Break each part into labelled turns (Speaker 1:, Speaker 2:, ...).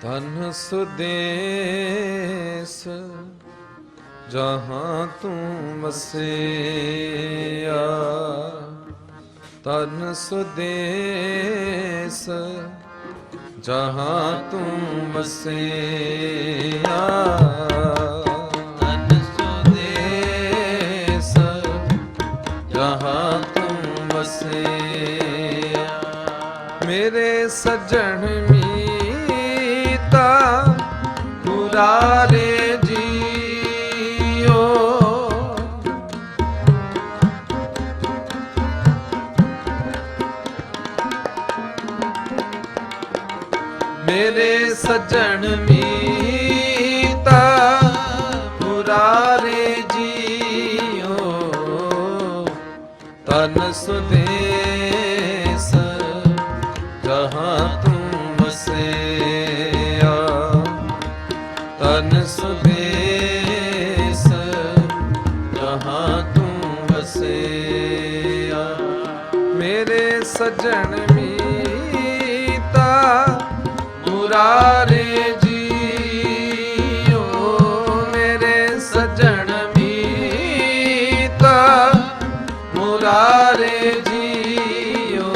Speaker 1: ਤਨ ਸੁਦੇਸ, ਜਹਾਂ ਤੂੰ ਵਸਿਆ। ਤਨ ਸੁਦੇਸ, ਜਹਾਂ ਤੂੰ ਵਸਿਆ। ਤਨ ਸੁਦੇਸ, ਜਹਾਂ ਤੂੰ ਵਸਿਆ। ਮੇਰੇ ਸੱਜਣ ਪੁਰਾਰੇ ਜੀਓ। ਮੇਰੇ ਸੱਜਣ ਮੀਤਾ ਮੁਰਾਰੇ ਜੀਓ। ਤਨ ਸੁਦੇਸ ਸਜਣ ਮੀਤਾ ਮੁਰਾਰੇ ਜੀਓ ਮੇਰੇ ਸਜਣ ਮੀਤਾ ਮੁਰਾਰੇ ਜੀਓ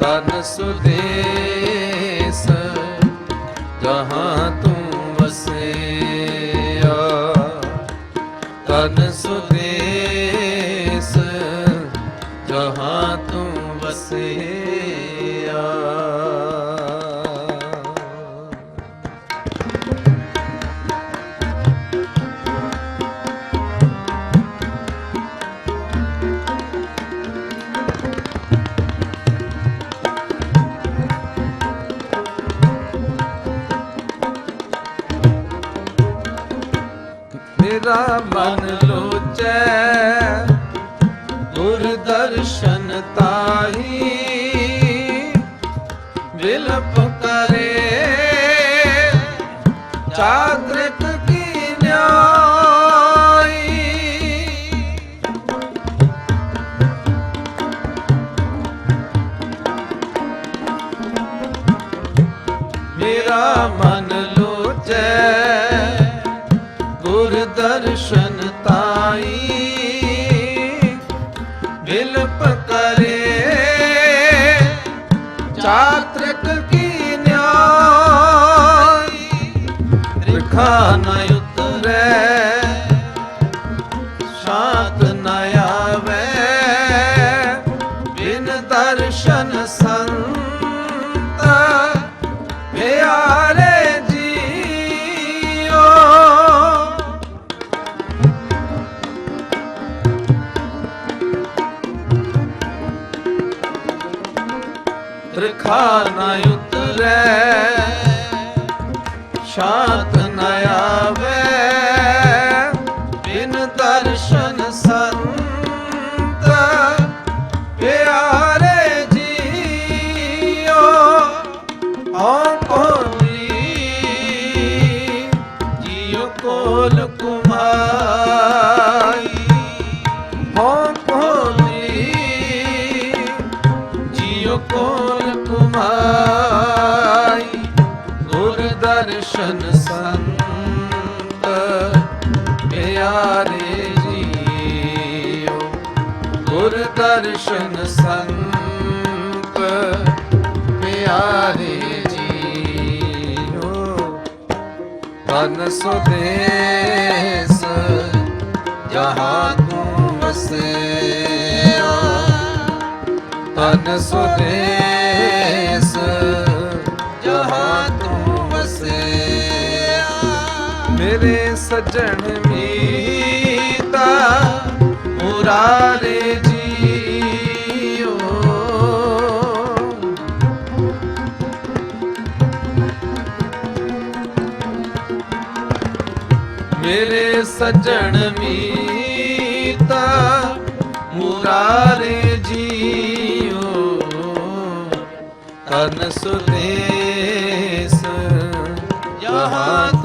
Speaker 1: ਤਨ ਸੁਦੇਸ ਜਹਾਂ ਮਨ ਲੋਚੈ ਗੁਰ ਦਰਸ਼ਨ ਤਾਹੀ ਵਿਲਪ ਕਰੇ। ਚਾਤ੍ਰਿਕ ਤ੍ਰਿਕ ਕੀ ਨਿਆਈ? ਰਿਖਾ ਨ ਉਤਰੈ। ਤ੍ਰਿਖਾ ਨ ਉਤਰੈ, ਸ਼ਾਂਤ ਨ ਆਵੇ। ਬਿਨ ਦਰਸ਼ਨ ਸੰਤ ਪਿਆਰੇ ਜੀਓ ਹਉ ਕੋਲੀ ਜੀਓ ਕੋਲ ਕੁਮਾਈ ਹਉ ਕੋਲੀ ਜੀਓ ਕੋਲ ਕੁਮਾਈ ਗੁਰ ਦਰਸ਼ਨ ਸੰਤ ਪਿਆਰੇ ਜੀਓ ਗੁਰ ਦਰਸ਼ਨ ਸੰਤ ਪਿਆਰੇ ਜੀਓ ਤਨ ਸੁਦੇਸ ਜਹਾਂ ਤੂੰ ਵਸਿਆ ਤਨ ਸੁਦੇਸ ਮੇਰੇ ਸੱਜਣ ਮੀਤਾ ਮੁਰਾਰੇ ਜੀਓ। ਮੇਰੇ ਸੱਜਣ ਮੀਤਾ ਮੁਰਾਰੇ ਜੀਓ। ਤਨ ਸੁਦੇਸ ਜਹਾਂ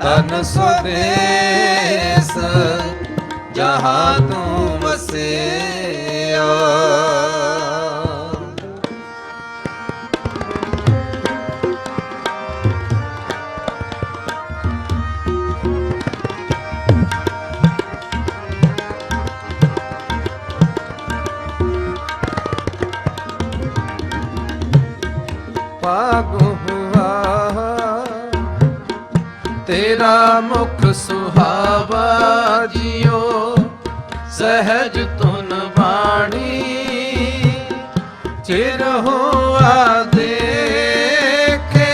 Speaker 1: ਤਨ ਸੁਦੇਸ ਜਹਾਂ ਤੂੰ ਵਸਿਆ। ਚਿਰ ਹੋਆ ਦੇਖੇ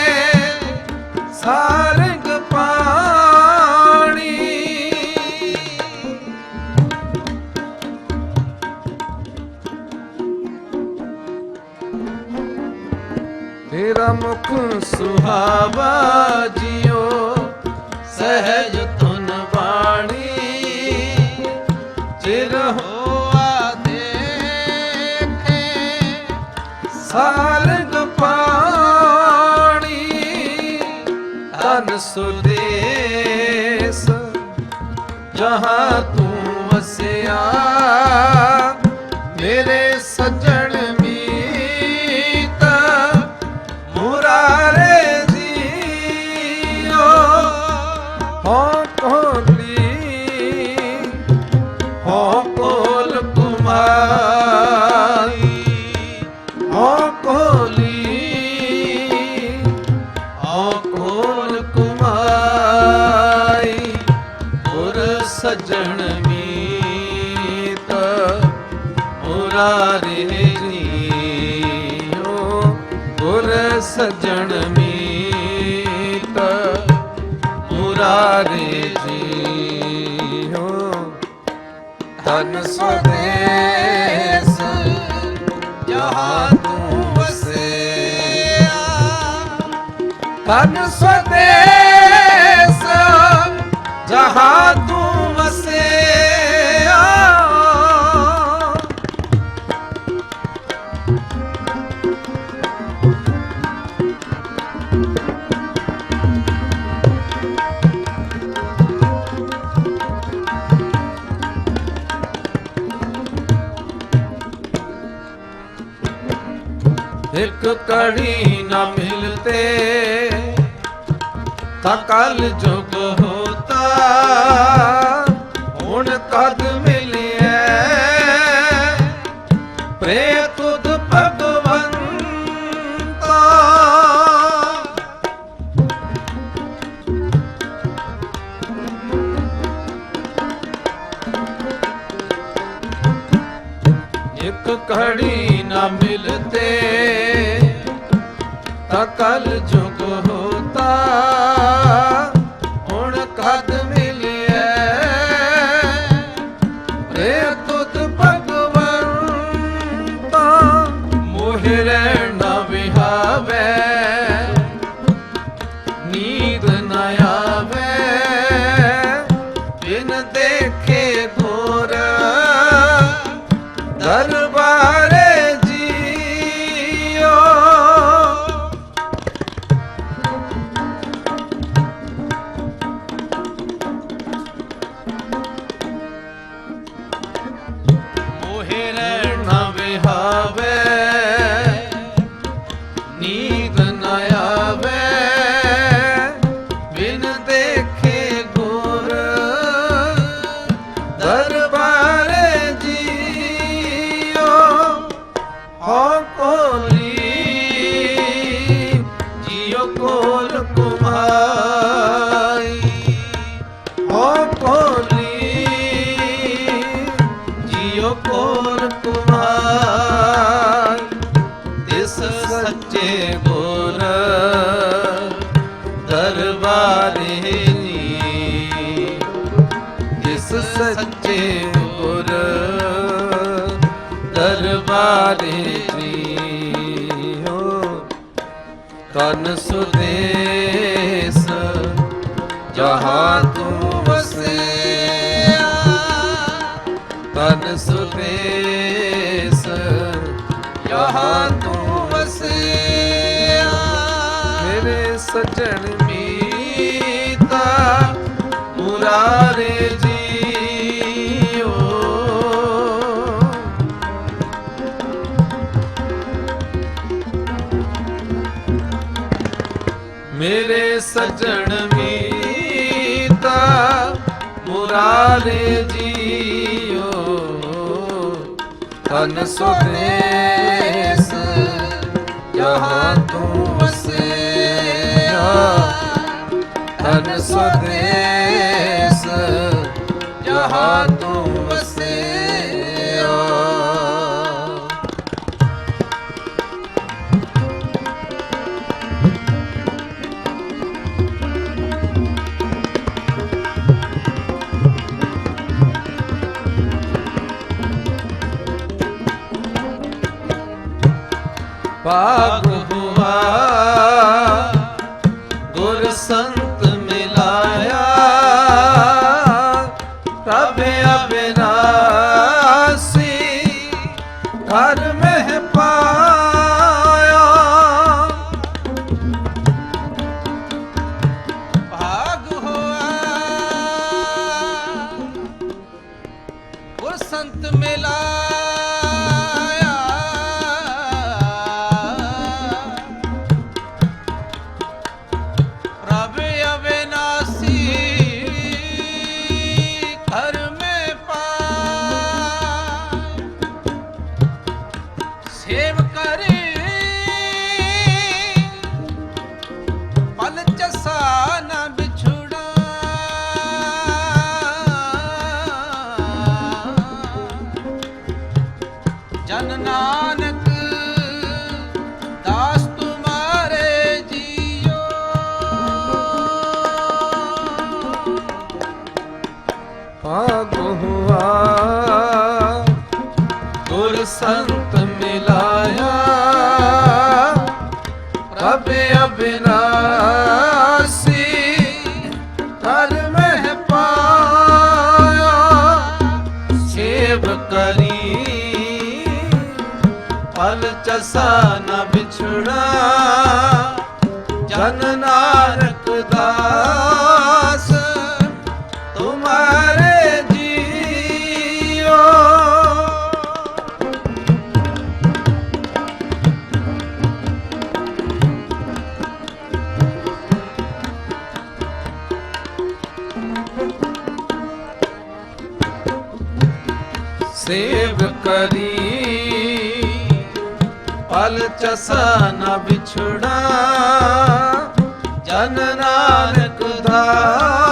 Speaker 1: ਸਾਰੰਗ ਪਾਣੀ। ਤੇਰਾ ਮੁਖ ਸੁਹਾਵਾ ਜਿਉ ਸਹਿਜ ਤੁਨ ਬਾਣੀ। ਚਿਰ ਹੋਆ ਸਾਰੰਗ ਪਾਣੀ ਤਨ ਸੁਦੇਸ ਜਹਾਂ ਜੀ ਹੋ ਤਨ ਸੁਦੇਸ ਜਹਾਂ ਤੂੰ ਵਸਿਆ। ਤਨ ਸਵਦੇਸ ਜਹਾਂ ਇੱਕ ਕੜੀ ਨਾ ਮਿਲਤੇ ਤਾਂ ਕੱਲ ਸੱਚੇ ਗੁਰ ਦਰਬਾਰੇ ਨੀ ਸੱਚੇ ਗੁਰ ਦਰਬਾਰੇ ਨੀ ਹੋ ਤਨ ਸੁਦੇਸ ਜਹਾਂ ਸਜਣ ਮੀਤਾ ਮੁਰਾਰੇ ਜੀਓ। ਮੇਰੇ ਸਜਣ ਮੀਤਾ ਮੁਰਾਰੇ ਜੀਓ। ਤਨ ਸੁਦੇਸ ਜਹਾਂ ਸੁਦੇਸ ਜਹਾਂ ਤੂੰ ਵਸਿਆ। ਪਾ ਘਰ ਮਹਿ ਭਾਗ ਹੁਆ ਗੁਰ ਸੰਤ ਮਿਲਾਇਆ ਪ੍ਰਭ ਅਬਿਨਾਸੀ ਕਰ ਮਹਿ ਪਾਇਆ ਸੇਵ ਕਰੀ ਪਲ ਚਸਾ ਨ ਵਿਛੜਾ ਜਨ ਚਸਾ ਨ ਵਿਛੜਾ। ਜਨ ਨਾਨਕ ਦਾਸ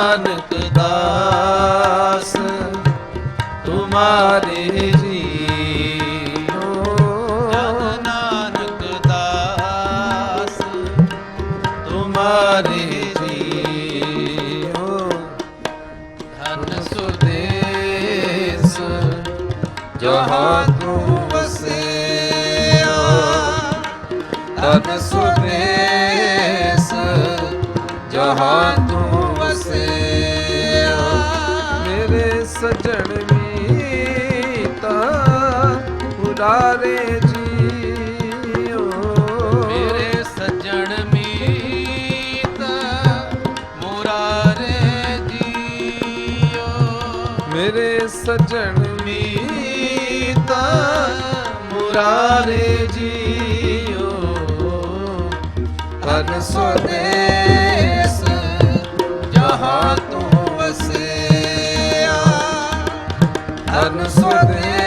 Speaker 1: ਨਾਨਕ ਦਾਸ, ਤੁਮਾਰੇ ਜੀਓ। ਜਨ ਨਾਨਕ ਦਾਸ, ਤੁਮਾਰੇ ਜੀਓ। ਧਨ ਸੁਦੇਸ, ਜਹਾਂ ਤੂੰ ਵਸਿਆ। ਤਨ ਸੁਦੇਸ, ਜਹਾਂ ਤੂੰ ਸਜਣ ਮੀਤਾ ਜੀਓ। ਮੇਰੇ ਸਜਣ ਮੀਤ ਮੁਰਾਰੇ ਜੀਓ। ਮੇਰੇ ਸਜਣ ਮੀਤ ਮੁਰਾਰੇ ਜੀਓ। ਤਨ ਸੁਦੇਸ ਜਹਾਂ ਤਨ ਸੁਦੇਸ